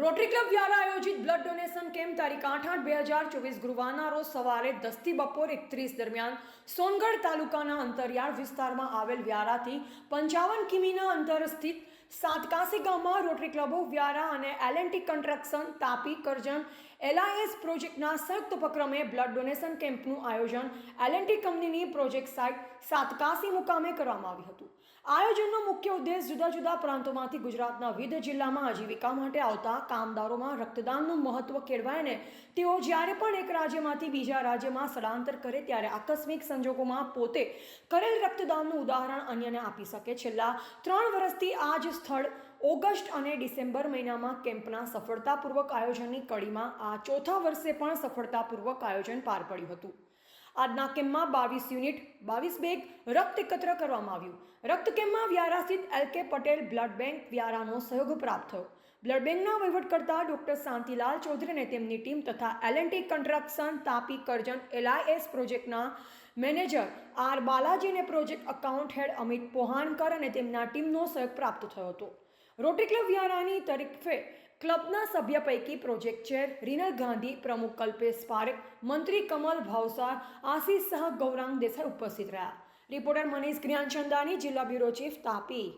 Rotary club દ્વારા આયોજિત blood donation camp તારીખ આઠ આઠ બે હજાર ચોવીસ ગુરુવારના રોજ સવારે દસથી બપોર એકત્રીસ દરમિયાન સોનગઢ તાલુકાના અંતરિયાળ વિસ્તારમાં આવેલ વ્યારાથી પંચાવન કિમીના અંતર સ્થિત સાતકાસી ગામમાં રોટરી ક્લબો વ્યારા અને LNT construction, Tapi, Karjan, LIS પ્રોજેક્ટના સંયુક્ત ઉપક્રમે બ્લડ ડોનેશન કેમ્પનું આયોજન એલએનટી કંપનીની પ્રોજેક્ટ સાઇટ સાતકાસી મુકામે કરવામાં આવ્યું હતું. આયોજનનો મુખ્ય ઉદ્દેશ જુદા જુદા પ્રાંતોમાંથી ગુજરાતના વિવિધ જિલ્લામાં આજીવિકા માટે આવતા કામદારોમાં રક્તદાનનું મહત્વ કેળવાય ને, તેઓ જ્યારે પણ એક રાજ્યમાંથી બીજા રાજ્યમાં સ્થળાંતર કરે ત્યારે આકસ્મિક સંજોગોમાં પોતે કરેલ રક્તદાનનું ઉદાહરણ અન્યને આપી શકે. છેલ્લા ત્રણ વર્ષથી આ જ સ્થળ ઓગસ્ટ અને ડિસેમ્બર મહિનામાં કેમ્પના સફળતાપૂર્વક આયોજનની કડીમાં આ ચોથા વર્ષે પણ સફળતાપૂર્વક આયોજન પાર પડ્યું હતું. આજના કેમ્પમાં બાવીસ યુનિટ, બાવીસ બેગ રક્ત એકત્ર કરવામાં આવ્યું. રક્ત કેમ્પમાં વ્યારા સ્થિત L K Patel blood bank વ્યારાનો સહયોગ પ્રાપ્ત થયો. બ્લડ બેંકના વહીવટકર્તા ડોક્ટર શાંતિલાલ ચૌધરીને તેમની ટીમ તથા LNT construction Tapi Karjan LIS પ્રોજેક્ટના manager R બાલાજીને project account head Amit Pohankar અને તેમના ટીમનો સહયોગ પ્રાપ્ત થયો હતો. રોટરી ક્લબ વ્યારાની તરીકે ક્લબના સભ્ય પૈકી પ્રોજેક્ટ ચેર રીનલ ગાંધી, પ્રમુખ કલ્પેશ પારેખ, મંત્રી કમલ ભાવસાર, આશીષ સહ ગૌરાંગ દેસાઈ ઉપસ્થિત રહ્યા. રિપોર્ટર મનીષ જ્ઞાનચંદાની જિલ્લા બ્યુરો ચીફ તાપી.